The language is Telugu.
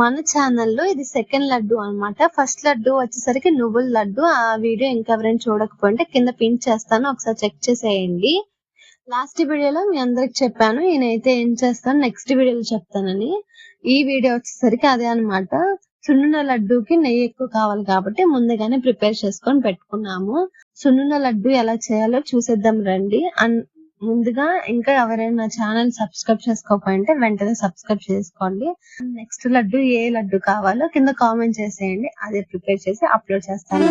మన ఛానల్లో ఇది సెకండ్ లడ్డు అన్నమాట. ఫస్ట్ లడ్డు వచ్చేసరికి నువ్వుల లడ్డు. ఆ వీడియో ఇంకెవరైనా చూడకపోయింటే కింద పిన్ చేస్తాను. ఒకసారి చెక్ చేసేయండి. లాస్ట్ వీడియోలో మీ అందరికి చెప్పాను. నేనైతే ఏం చేస్తాను? నెక్స్ట్ వీడియోలో చెప్తానని. ఈ వీడియో వచ్చేసరికి అదే అన్నమాట. సున్నుండ లడ్డూకి నెయ్యి ఎక్కువ కావాలి కాబట్టి ముందుగానే ప్రిపేర్ చేసుకొని పెట్టుకున్నాము. సున్నుండ లడ్డు ఎలా చేయాలో చూసేద్దాం రండి. అన్ ముందుగా ఇంకా ఎవరైనా ఛానల్ సబ్స్క్రైబ్ చేసుకోకపోయింటే వెంటనే సబ్స్క్రైబ్ చేసుకోండి. నెక్స్ట్ లడ్డు ఏ లడ్డు కావాలో కింద కామెంట్ చేసేయండి. అదే ప్రిపేర్ చేసి అప్లోడ్ చేస్తాను.